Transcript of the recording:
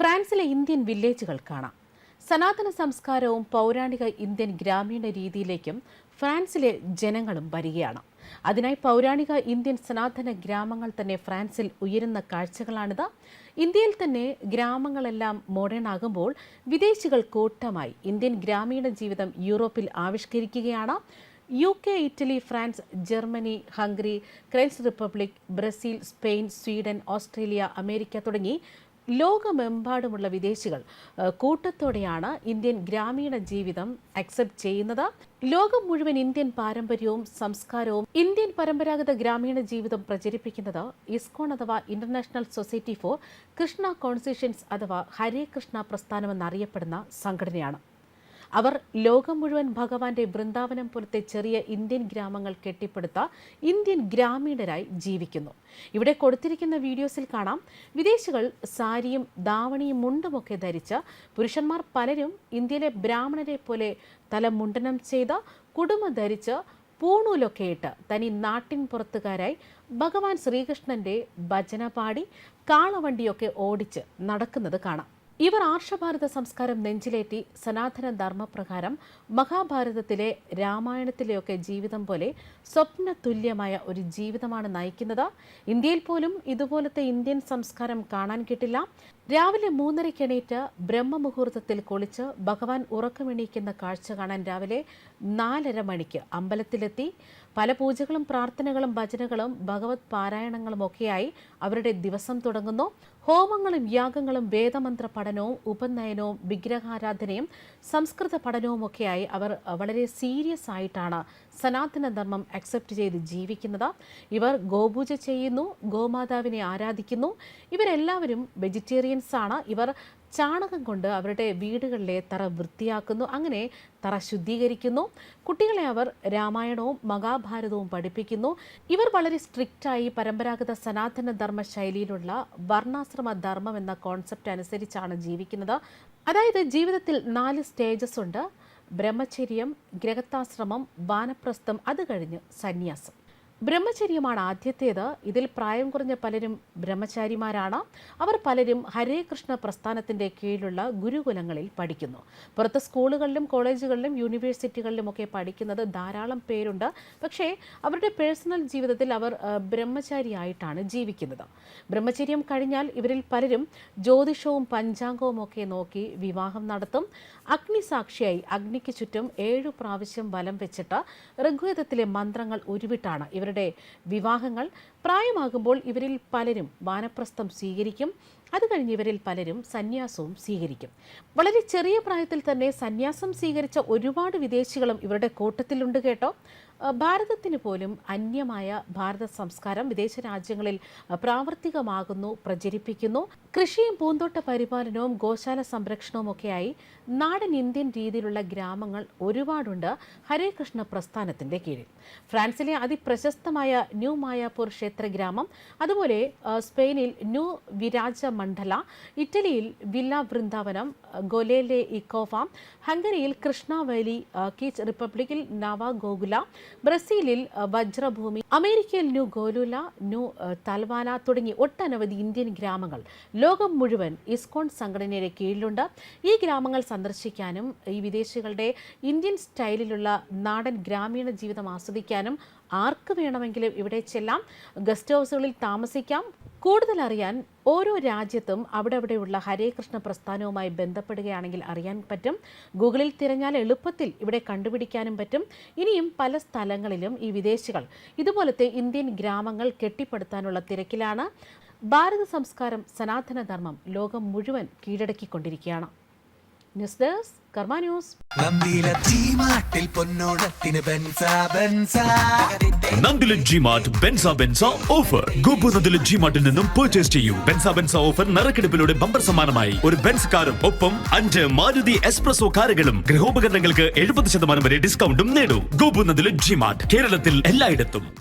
ഫ്രാൻസിലെ ഇന്ത്യൻ വില്ലേജുകൾ കാണാം. സനാതന സംസ്കാരവും പൗരാണിക ഇന്ത്യൻ ഗ്രാമീണ രീതിയിലേക്കും ഫ്രാൻസിലെ ജനങ്ങളും വരികയാണ്. അതിനായി പൗരാണിക ഇന്ത്യൻ സനാതന ഗ്രാമങ്ങൾ തന്നെ ഫ്രാൻസിൽ ഉയരുന്ന കാഴ്ചകളാണിത്. ഇന്ത്യയിൽ തന്നെ ഗ്രാമങ്ങളെല്ലാം മോഡേൺ ആകുമ്പോൾ വിദേശികൾ കൂട്ടമായി ഇന്ത്യൻ ഗ്രാമീണ ജീവിതം യൂറോപ്പിൽ ആവിഷ്കരിക്കുകയാണ്. U K Italy France Germany Hungary Czech Republic Brazil Spain Sweden Australia America തുടങ്ങി ലോകമെമ്പാടുമുള്ള വിദേശികൾ കൂട്ടത്തോടെയാണ് ഇന്ത്യൻ ഗ്രാമീണ ജീവിതം അക്സെപ്റ്റ് ചെയ്യുന്നത്. ലോകം മുഴുവൻ ഇന്ത്യൻ പാരമ്പര്യവും സംസ്കാരവും ഇന്ത്യൻ പരമ്പരാഗത ഗ്രാമീണ ജീവിതം പ്രചരിപ്പിക്കുന്നത് ഇസ്കോൺ അഥവാ International Society for Krishna constitutions അഥവാ ഹരേ കൃഷ്ണ പ്രസ്ഥാനം എന്നറിയപ്പെടുന്ന സംഘടനയാണ്. അവർ ലോകം മുഴുവൻ ഭഗവാന്റെ വൃന്ദാവനം പോലത്തെ ചെറിയ ഇന്ത്യൻ ഗ്രാമങ്ങൾ കെട്ടിപ്പടുത്ത ഇന്ത്യൻ ഗ്രാമീണരായി ജീവിക്കുന്നു. ഇവിടെ കൊടുത്തിരിക്കുന്ന വീഡിയോസിൽ കാണാം. വിദേശികൾ സാരിയും ദാവണിയും മുണ്ടുമൊക്കെ ധരിച്ച പുരുഷന്മാർ പലരും ഇന്ത്യയിലെ ബ്രാഹ്മണരെ പോലെ തല മുണ്ടനം ചെയ്ത കുടുമ ധരിച്ച് പൂണൂലൊക്കെ ഇട്ട് തനി നാട്ടിൻ പുറത്തുകാരായി ഭഗവാൻ ശ്രീകൃഷ്ണന്റെ ഭജന പാടി കാളവണ്ടിയൊക്കെ ഓടിച്ച് നടക്കുന്നത് കാണാം. ഇവർ ആർഷഭാരത സംസ്കാരം നെഞ്ചിലേറ്റി സനാതന ധർമ്മപ്രകാരം മഹാഭാരതത്തിലെ രാമായണത്തിലെയൊക്കെ ജീവിതം പോലെ സ്വപ്ന തുല്യമായ ഒരു ജീവിതമാണ് നയിക്കുന്നത്. ഇന്ത്യയിൽ പോലും ഇതുപോലത്തെ ഇന്ത്യൻ സംസ്കാരം കാണാൻ കിട്ടില്ല. രാവിലെ മൂന്നരയ്ക്ക് എണീറ്റ് ബ്രഹ്മമുഹൂർത്തത്തിൽ കുളിച്ച് ഭഗവാൻ ഉറക്കമെണീക്കുന്ന കാഴ്ച കാണാൻ രാവിലെ നാലര മണിക്ക് അമ്പലത്തിലെത്തി. പല പൂജകളും പ്രാർത്ഥനകളും ഭജനകളും ഭഗവത് പാരായണങ്ങളും ഒക്കെയായി അവരുടെ ദിവസം തുടങ്ങുന്നു. ഹോമങ്ങളും യാഗങ്ങളും വേദമന്ത്ര പഠനവും ഉപനയനവും വിഗ്രഹാരാധനയും സംസ്കൃത പഠനവും ഒക്കെയായി അവർ വളരെ സീരിയസ് ആയിട്ടാണ് സനാതന ധർമ്മം അക്സെപ്റ്റ് ചെയ്ത് ജീവിക്കുന്നത്. ഇവർ ഗോപൂജ ചെയ്യുന്നു ഗോമാതാവിനെ ആരാധിക്കുന്നു. ഇവരെല്ലാവരും വെജിറ്റേറിയൻസ് ആണ് ഇവർ ചാണകം കൊണ്ട് അവരുടെ വീടുകളിലെ തറ വൃത്തിയാക്കുന്നു. അങ്ങനെ തറ ശുദ്ധീകരിക്കുന്നു. കുട്ടികളെ അവർ രാമായണവും മഹാഭാരതവും പഠിപ്പിക്കുന്നു. ഇവർ വളരെ സ്ട്രിക്റ്റായി പരമ്പരാഗത സനാതന ധർമ്മ ശൈലിയിലുള്ള വർണാശ്രമ ധർമ്മം എന്ന കോൺസെപ്റ്റ് അനുസരിച്ചാണ് ജീവിക്കുന്നത്. അതായത് ജീവിതത്തിൽ നാല് സ്റ്റേജസ് ഉണ്ട്. ബ്രഹ്മചര്യം ഗ്രഹത്താശ്രമം വാനപ്രസ്ഥം അത് കഴിഞ്ഞ് സന്യാസം. ബ്രഹ്മചര്യമാണ് ആദ്യത്തേത്. ഇതിൽ പ്രായം കുറഞ്ഞ പലരും ബ്രഹ്മചാരിമാരാണ്. അവർ പലരും ഹരേ കൃഷ്ണ പ്രസ്ഥാനത്തിന്റെ കീഴിലുള്ള ഗുരുകുലങ്ങളിൽ പഠിക്കുന്നു. പുറത്ത് സ്കൂളുകളിലും കോളേജുകളിലും യൂണിവേഴ്സിറ്റികളിലും ഒക്കെ പഠിക്കുന്നത് ധാരാളം പേരുണ്ട്. പക്ഷേ അവരുടെ പേഴ്സണൽ ജീവിതത്തിൽ അവർ ബ്രഹ്മചാരിയായിട്ടാണ് ജീവിക്കുന്നത്. ബ്രഹ്മചര്യം കഴിഞ്ഞാൽ ഇവരിൽ പലരും ജ്യോതിഷവും പഞ്ചാംഗവും ഒക്കെ നോക്കി വിവാഹം നടത്തും. അഗ്നിസാക്ഷിയായി അഗ്നിക്ക് ചുറ്റും ഏഴു പ്രാവശ്യം വലം വെച്ചിട്ട് ഋഗ്വേദത്തിലെ മന്ത്രങ്ങൾ ഉരുവിട്ടാണ് ഇവരുടെ വിവാഹങ്ങൾ പ്രായമാകുമ്പോൾ ഇവരിൽ പലരും വാനപ്രസ്ഥം സ്വീകരിക്കും. അത് കഴിഞ്ഞ് ഇവരിൽ പലരും സന്യാസവും സ്വീകരിക്കും. വളരെ ചെറിയ പ്രായത്തിൽ തന്നെ സന്യാസം സ്വീകരിച്ച ഒരുപാട് വിദേശികളും ഇവരുടെ കൂട്ടത്തിലുണ്ട് കേട്ടോ. ഭാരതത്തിന് പോലും അന്യമായ ഭാരത സംസ്കാരം വിദേശ രാജ്യങ്ങളിൽ പ്രാവർത്തികമാകുന്നു പ്രചരിപ്പിക്കുന്നു. കൃഷിയും പൂന്തോട്ട പരിപാലനവും ഗോശാല സംരക്ഷണവും ഒക്കെയായി നാടൻ ഇന്ത്യൻ രീതിയിലുള്ള ഗ്രാമങ്ങൾ ഒരുപാടുണ്ട് ഹരേ കൃഷ്ണ പ്രസ്ഥാനത്തിന്റെ കീഴിൽ. ഫ്രാൻസിലെ അതിപ്രശസ്തമായ ന്യൂ മായാപൂർ ഗ്രാമം അതുപോലെ സ്പെയിനിൽ ന്യൂ വിരാജ മണ്ഡല ഇറ്റലിയിൽ വില്ല വൃന്ദാവനം ഗൊലേലെ ഇക്കോ ഫാം ഹംഗറിയിൽ കൃഷ്ണ വാലി കീച്ച് റിപ്പബ്ലിക്കിൽ നവ ഗോകുല ബ്രസീലിൽ വജ്രഭൂമി അമേരിക്കയിൽ ന്യൂ ഗോലുല ന്യൂ തൽവാന തുടങ്ങി ഒട്ടനവധി ഇന്ത്യൻ ഗ്രാമങ്ങൾ. ലോകം മുഴുവൻ ഇസ്കോൺ സംഘടനയുടെ കീഴിലുണ്ട്. ഈ ഗ്രാമങ്ങൾ സന്ദർശിക്കാനും ഈ വിദേശികളുടെ ഇന്ത്യൻ സ്റ്റൈലിലുള്ള നാടൻ ഗ്രാമീണ ജീവിതം ആസ്വദിക്കാനും ആർക്ക് വേണമെങ്കിലും ഇവിടെ ചെല്ലാം. ഗസ്റ്റ് ഹൗസുകളിൽ താമസിക്കാം. കൂടുതൽ അറിയാൻ ഓരോ രാജ്യത്തും അവിടെ അവിടെയുള്ള ഹരേ കൃഷ്ണ പ്രസ്ഥാനവുമായി ബന്ധപ്പെടുകയാണെങ്കിൽ അറിയാൻ പറ്റും. ഗൂഗിളിൽ തിരഞ്ഞാൽ എളുപ്പത്തിൽ ഇവിടെ കണ്ടുപിടിക്കാനും പറ്റും. ഇനിയും പല സ്ഥലങ്ങളിലും ഈ വിദേശികൾ ഇതുപോലത്തെ ഇന്ത്യൻ ഗ്രാമങ്ങൾ കെട്ടിപ്പടുത്താനുള്ള തിരക്കിലാണ്. ഭാരത സംസ്കാരം സനാതനധർമ്മം ലോകം മുഴുവൻ കീഴടക്കിക്കൊണ്ടിരിക്കുകയാണ്. News desk Karma news. Nandila ബെൻസ ബെൻസ. ഓഫർ. ഗോപു നന്ദില നിന്നും പർച്ചേസ് ചെയ്യൂ. ബെൻസ ബെൻസ ഓഫർ നറുക്കെടുപ്പിലൂടെ ബമ്പർ സമ്മാനമായി. ഒരു ബെൻസ് കാറും ഒപ്പം അഞ്ച് മാരുതി എക്സ്പ്രസോ കാറുകളും ഗൃഹോപകരണങ്ങൾക്ക് എഴുപത് ശതമാനം വരെ ഡിസ്കൗണ്ടും നേടൂ. ഗോപു നന്ദില ജി മാർട്ട് കേരളത്തിൽ എല്ലായിടത്തും.